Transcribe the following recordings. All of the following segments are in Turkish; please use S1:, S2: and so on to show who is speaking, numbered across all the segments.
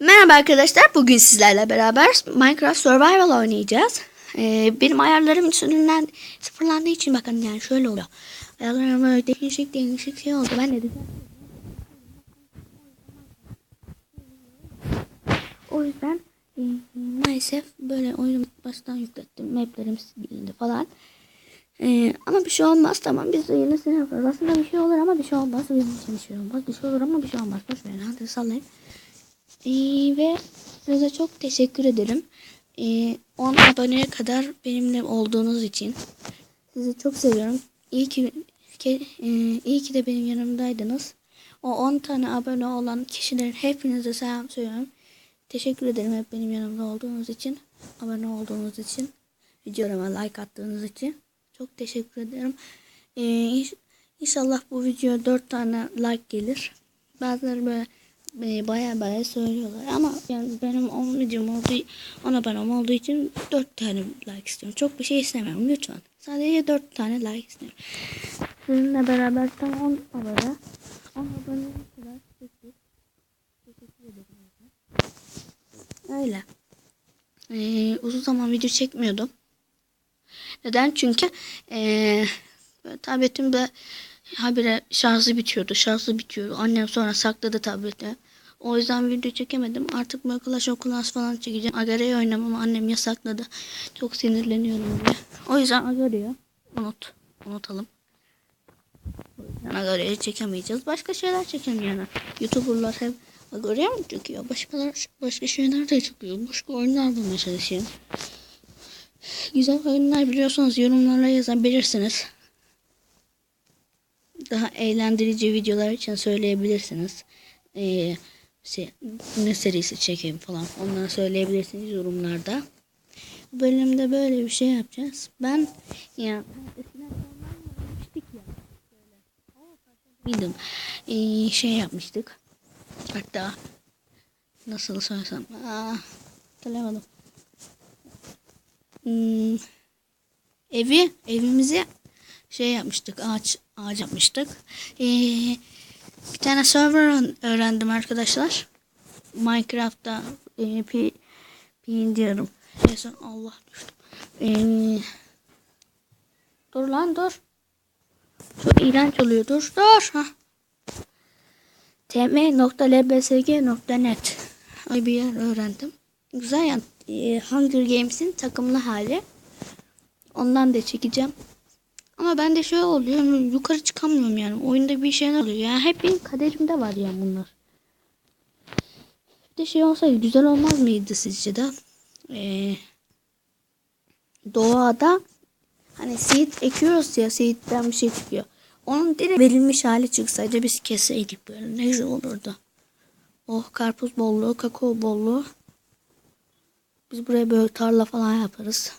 S1: Merhaba arkadaşlar. Bugün sizlerle beraber Minecraft Survival oynayacağız. Ee, benim ayarlarım üstünden sıfırlandığı için bakın yani şöyle oluyor. Ayarlarım böyle değişik değişik şey oldu. Ben de dedim. O yüzden e, maalesef böyle oyunu baştan yüklettim. Maplerim silindi falan. Ee, ama bir şey olmaz tamam biz de yenisini yaparız. Aslında bir şey olur ama bir şey olmaz. Bizim için bir şey olmaz. Bir şey olur ama bir şey olmaz. Boş verin hadi sallayın. Ee, ve size çok teşekkür ederim. Ee, 10 aboneye kadar benimle olduğunuz için. Sizi çok seviyorum. İyi ki, ke- e, iyi ki de benim yanımdaydınız. O 10 tane abone olan kişilerin hepinize selam söylüyorum. Teşekkür ederim hep benim yanımda olduğunuz için. Abone olduğunuz için. Videolarıma like attığınız için. Çok teşekkür ederim. Ee, inş- inşallah bu video 4 tane like gelir. Bazıları böyle e, baya baya söylüyorlar ama yani benim 10 videom olduğu 10 abonem olduğu için 4 tane like istiyorum. Çok bir şey istemiyorum lütfen. Sadece 4 tane like istiyorum. Sizinle beraber tam 10 abone. 10 abone kadar teşekkür, ederim. Öyle. Ee, uzun zaman video çekmiyordum. Neden? Çünkü ee, tabletimde habire şarjı bitiyordu. Şarjı bitiyordu. Annem sonra sakladı tableti. O yüzden video çekemedim. Artık böyle Clash of falan çekeceğim. Agara'yı oynamam annem yasakladı. Çok sinirleniyorum diye. O yüzden Agara'yı unut. Unutalım. O yüzden Agara'yı çekemeyeceğiz. Başka şeyler çekelim yani. Youtuberlar hep Agara'ya mı çekiyor? Başkalar, başka şeyler de çekiyor. Başka oyunlar bulmaya çalışıyor. Güzel oyunlar biliyorsanız yorumlarla yazabilirsiniz. Daha eğlendirici videolar için söyleyebilirsiniz. Ee, şey, ne serisi çekeyim falan onları söyleyebilirsiniz yorumlarda. Bu bölümde böyle bir şey yapacağız. Ben ya eskiden yapmıştık ya. Bildim. Ee, şey yapmıştık. Hatta nasıl söylesem. Aa. Hmm, evi evimizi şey yapmıştık ağaç ağaç yapmıştık. Ee, bir tane server öğrendim arkadaşlar. Minecraft'ta e, pi, pi diyorum. Neyse Allah düştüm. Ee, dur lan dur. Çok iğrenç oluyor dur dur. Hah. tm.lbsg.net Öyle bir yer öğrendim. Güzel yani. Ee, Hunger Games'in takımlı hali. Ondan da çekeceğim. Ama ben de şöyle oluyor. Yukarı çıkamıyorum yani. Oyunda bir şeyler oluyor. Yani hep benim kaderimde var yani bunlar. Bir de şey olsaydı güzel olmaz mıydı sizce de? Ee, doğada hani seed ekiyoruz ya seed'den bir şey çıkıyor. Onun direkt verilmiş hali çıksaydı biz keseydik böyle. Ne güzel olurdu. Oh karpuz bolluğu, kakao bolluğu. Biz buraya böyle tarla falan yaparız.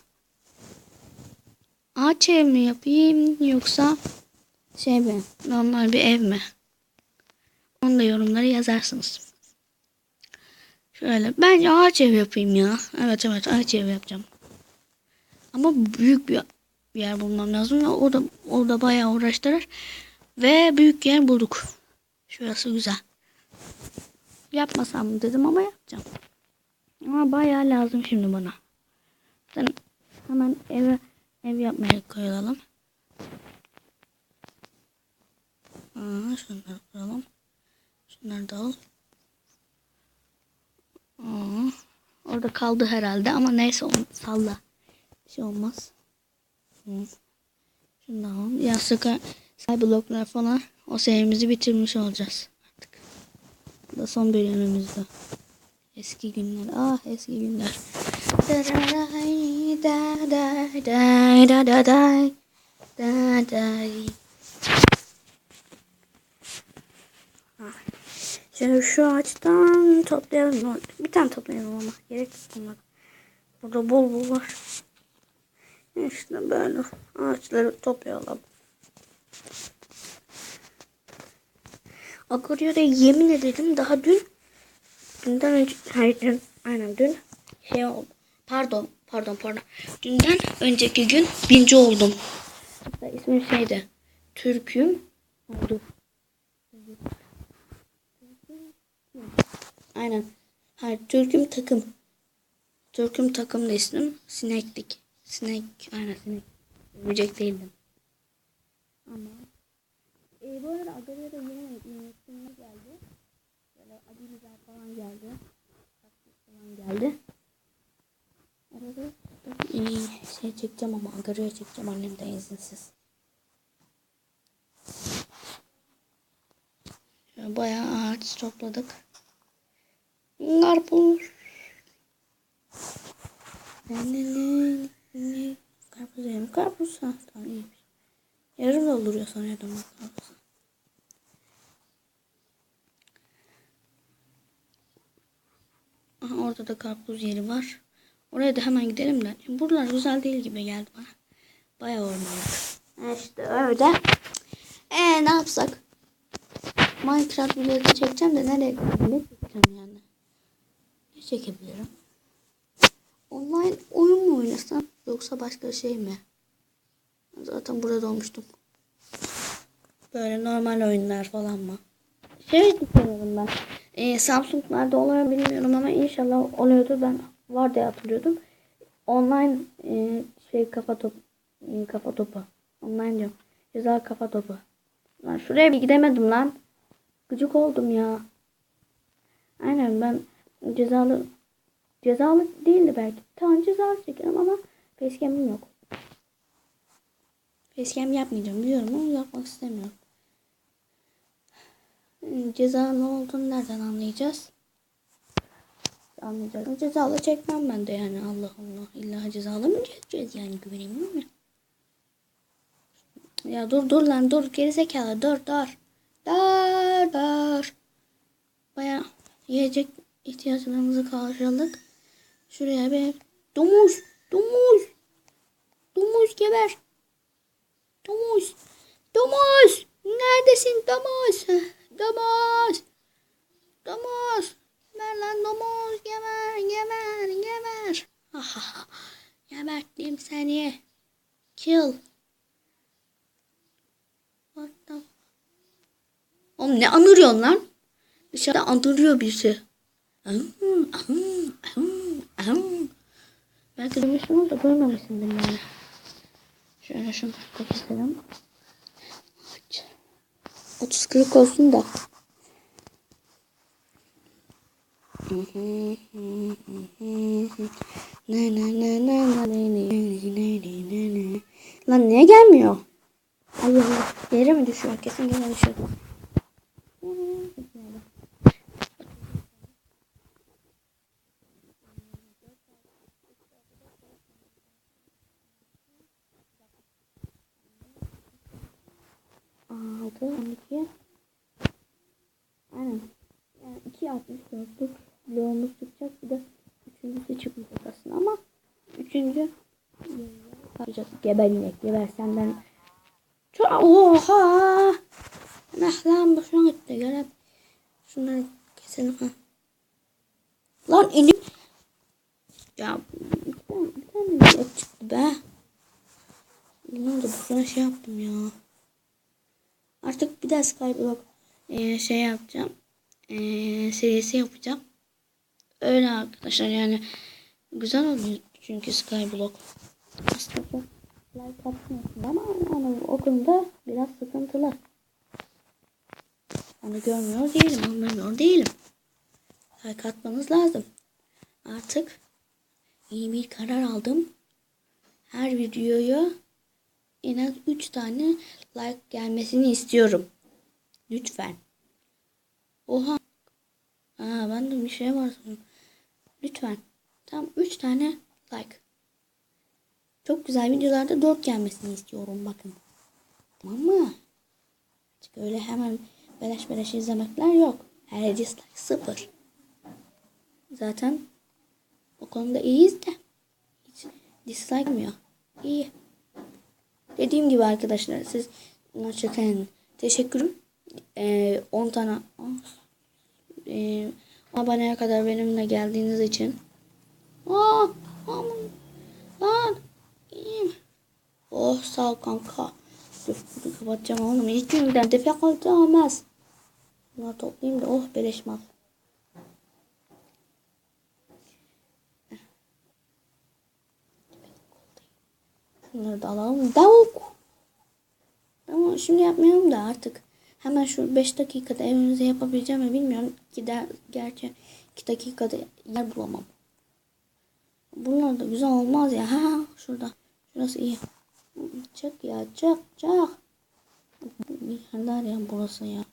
S1: Ağaç ev mi yapayım yoksa şey mi normal bir ev mi? Onu da yorumlara yazarsınız. Şöyle bence ağaç ev yapayım ya. Evet evet ağaç ev yapacağım. Ama büyük bir yer bulmam lazım. O da o da bayağı uğraştırır. Ve büyük yer bulduk. Şurası güzel. Yapmasam dedim ama yapacağım. Ama bayağı lazım şimdi bana. Sen hemen eve ev yapmaya koyalım. Aa, şunları koyalım. Şunları da al. Aa, orada kaldı herhalde ama neyse onu salla. Bir şey olmaz. Şunu da alalım. Yastık bloklar falan o serimizi bitirmiş olacağız artık. Bu da son bölümümüzde. Eski günler. Ah eski günler. Şimdi şu ağaçtan toplayalım. Bir tane toplayalım ama. Gerek yok Burada bol bol var. İşte böyle ağaçları toplayalım. Akoryo'da yemin ederim daha dün dünden önce hayır dün aynen dün şey oldu. Pardon pardon pardon. Dünden önceki gün birinci oldum. Hatta ismi şeydi. Türk'üm oldu. Aynen. Hayır Türk'üm takım. Türk'üm takım da ismim. Sineklik. Sinek. Aynen sinek. Böcek değildim. Ama. E, bu arada Agarya'da yeni yönetmenler geldi. Böyle Adilizar falan geldi. Falan geldi. E, şey çekeceğim ama Agarya'ya çekeceğim annemden izinsiz. Şöyle bayağı ağaç topladık. Karpuz. Karpuz yerim. Karpuz ha tamam iyiymiş. Yarım dolduruyor sanıyordum ben karpuzu. Aha, orada da karpuz yeri var. Oraya da hemen gidelim de. Şimdi buralar güzel değil gibi geldi bana. Bayağı ormanlık. İşte öyle. Ee ne yapsak? Minecraft videosu çekeceğim de nereye ne çekeceğim yani? Ne çekebilirim? Online oyun mu oynasam yoksa başka şey mi? Zaten burada olmuştum. Böyle normal oyunlar falan mı? Şey düşünüyorum ben. Ee, Samsung'larda oluyor bilmiyorum ama inşallah oluyordu. Ben var diye hatırlıyordum. Online e, şey kafa top e, kafa topu. Online diyorum. Güzel kafa topu. Lan şuraya bir gidemedim lan. Gıcık oldum ya. Aynen ben cezalı cezalı değildi belki. Tamam cezalı çekerim ama facecam'im yok. Facecam yapmayacağım biliyorum ama yapmak istemiyorum. Hmm, Ceza ne olduğunu nereden anlayacağız? Anlayacağız. Cezalı çekmem ben de yani Allah Allah. İlla cezalı mı çekeceğiz yani güvenemiyorum ya. Ya dur dur lan dur gerizekalı dur dur. Dur dur. Baya yiyecek ihtiyaçlarımızı karşıladık. Şuraya bir domuz domuz domuz geber. Domuz domuz neredesin domuz domuz domuz geber lan domuz geber geber geber. Geberttim seni. Kill. What the Oğlum ne anırıyorsun lan? Dışarıda andırıyor birisi. Belki duymuşsunuz da görmemişsindir yani. Şöyle şunu kapatalım. 30 kırık olsun da. Lan niye gelmiyor? Allah Allah. Yere mi düşüyor? Kesin yere düşüyor. Altı, on iki. Aynen. Yani iki altmış dörtlük bloğumuz çıkacak. Bir de üçüncüsü çıkmayacak aslında ama üçüncü yapacağız. Geber inek. Geber senden. Oha. Mehlan boşuna gitti. Gel Şunları keselim ha. Lan inim. Ya bir tane, bir tane et çıktı be. Ne oldu? Boşuna şey yaptım ya. Artık bir daha Skyblock e, şey yapacağım. E, serisi yapacağım. Öyle arkadaşlar yani güzel oluyor çünkü Skyblock. Aslında çok like atmıyorsun ama yani o konuda biraz sıkıntılı. Onu görmüyor değilim, anlamıyor değilim. Like atmanız lazım. Artık iyi bir karar aldım. Her videoyu en az 3 tane like gelmesini istiyorum. Lütfen. Oha. Aa, ben de bir şey var sanırım. Lütfen. Tam 3 tane like. Çok güzel videolarda 4 gelmesini istiyorum bakın. Tamam mı? Çünkü öyle hemen beleş beleş izlemekler yok. Her dislike sıfır. Zaten o konuda iyiyiz de hiç dislike'mıyor. İyi. Dediğim gibi arkadaşlar siz gerçekten teşekkürüm. Ee, 10 tane e, aboneye kadar benimle geldiğiniz için. Aa, aman lan. Oh sağ ol kanka. Dur bunu kapatacağım oğlum. İlk günden tepe kaldı olmaz. Bunları toplayayım da oh beleş mal. Bunları da alalım. Davuk. Ama şimdi yapmayalım da artık. Hemen şu 5 dakikada evimize yapabileceğim mi bilmiyorum. Gider, gerçi 2 dakikada yer bulamam. Bunlar da güzel olmaz ya. Ha, şurada. Şurası iyi. Çık ya çık çık. Yerler ya burası ya.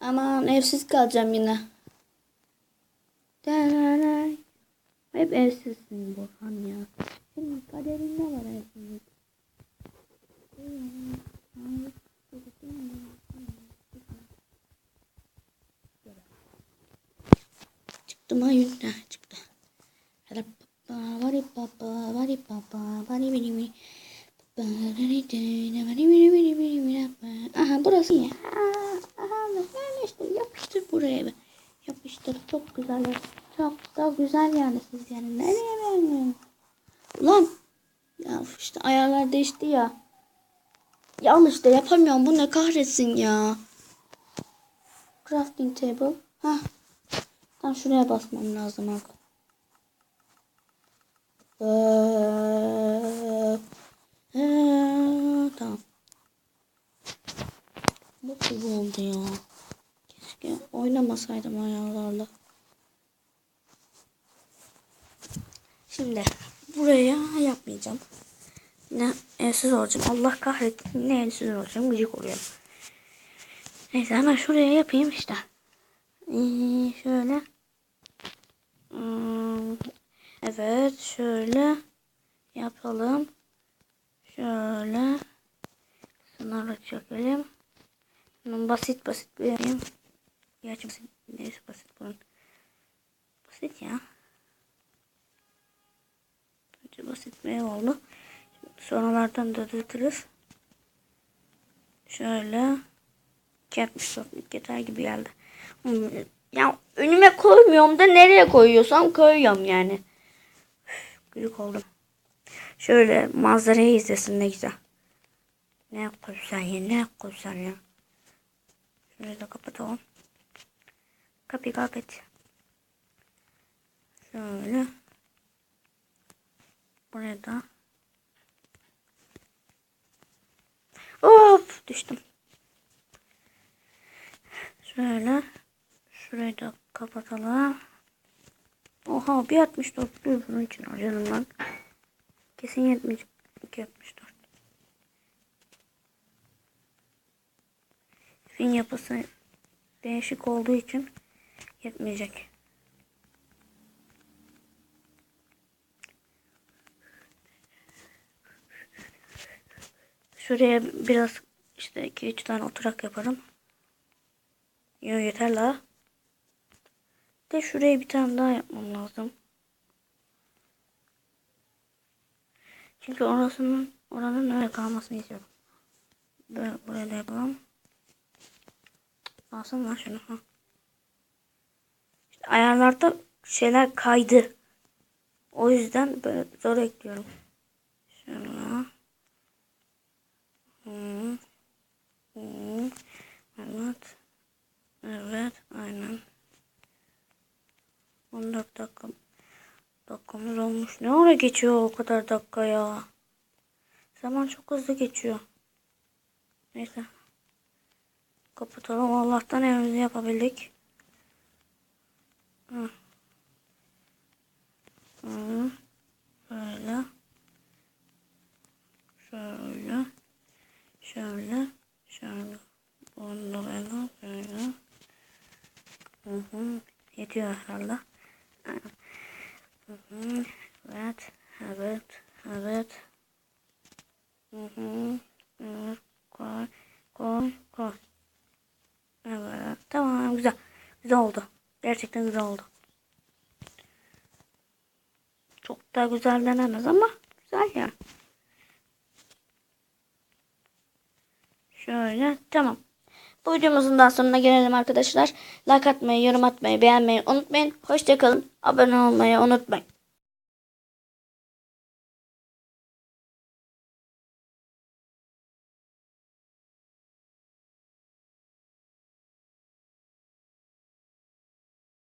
S1: Aman evsiz kalacağım yine. Hep evsizsin Burhan ya. Senin kaderinde var evsizlik. Çıktı mı yüzüne çıktı. Hadi baba vari baba vari baba vari biri biri. Aha burası ya. Aha yerleştir yapıştır buraya be. Yapıştır çok güzel. Çok da güzel yani siz yani. Nereye vermiyorsun? Ulan. Ya işte ayarlar değişti ya. Yanlış işte yapamıyorum. Bu ne kahretsin ya. Crafting table. Ha. Tam şuraya basmam lazım artık. Tamam. Bu gibi oldu ya. Keşke oynamasaydım ayarlarla. Şimdi buraya yapmayacağım. Ne evsiz olacağım. Allah kahretsin ne evsiz olacağım. Gıcık oluyorum. Neyse hemen şuraya yapayım işte. Ee, şöyle. Hmm, evet şöyle yapalım. Şöyle. Sınırı çekelim. Bunun basit basit bir. Gerçi basit, neyse basit bunun. Basit ya. Bence basit bir oldu. Sonralardan da düzeltiriz. Şöyle. 64 yeter gibi geldi. Hmm, Ya önüme koymuyorum da nereye koyuyorsam koyuyorum yani. Gıcık oldum. Şöyle manzarayı izlesin ne güzel. Ne güzel ya ne güzel ya. Şurayı da kapatalım. Kapıyı kapat. Şöyle. Buraya da. Of düştüm. Şöyle. Şurayı da kapatalım. Oha bir 64 bir bunun için harcadım ben. Kesin yetmeyecek. 264. Fin yapısı değişik olduğu için yetmeyecek. Şuraya biraz işte 2-3 tane oturak yaparım. Yok yeter la. De şuraya bir tane daha yapmam lazım. Çünkü orasının oranın öyle kalmasını istiyorum. Böyle buraya da yapalım. Alsam lan şunu. Ha. İşte ayarlarda şeyler kaydı. O yüzden böyle zor ekliyorum. Şunu. Hı. Hı. Evet. Evet. Aynen. 14 dakika. Dakikamız ara geçiyor o kadar dakika ya. Zaman çok hızlı geçiyor. Neyse. Kapatalım. Allah'tan evimizi yapabildik. Hı. Hı. Böyle. Şöyle. Şöyle. Şöyle. Bunu da böyle. Böyle. Hı hı. Yetiyor herhalde. Hı hı. Evet. Evet. Evet. Hı hı. Evet. Koy. Koy. Koy. Evet. Tamam. Güzel. Güzel oldu. Gerçekten güzel oldu. Çok da güzel denemez ama güzel ya. Şöyle. Tamam. Bu videomuzun daha sonuna gelelim arkadaşlar. Like atmayı, yorum atmayı, beğenmeyi unutmayın. Hoşçakalın. Abone olmayı unutmayın.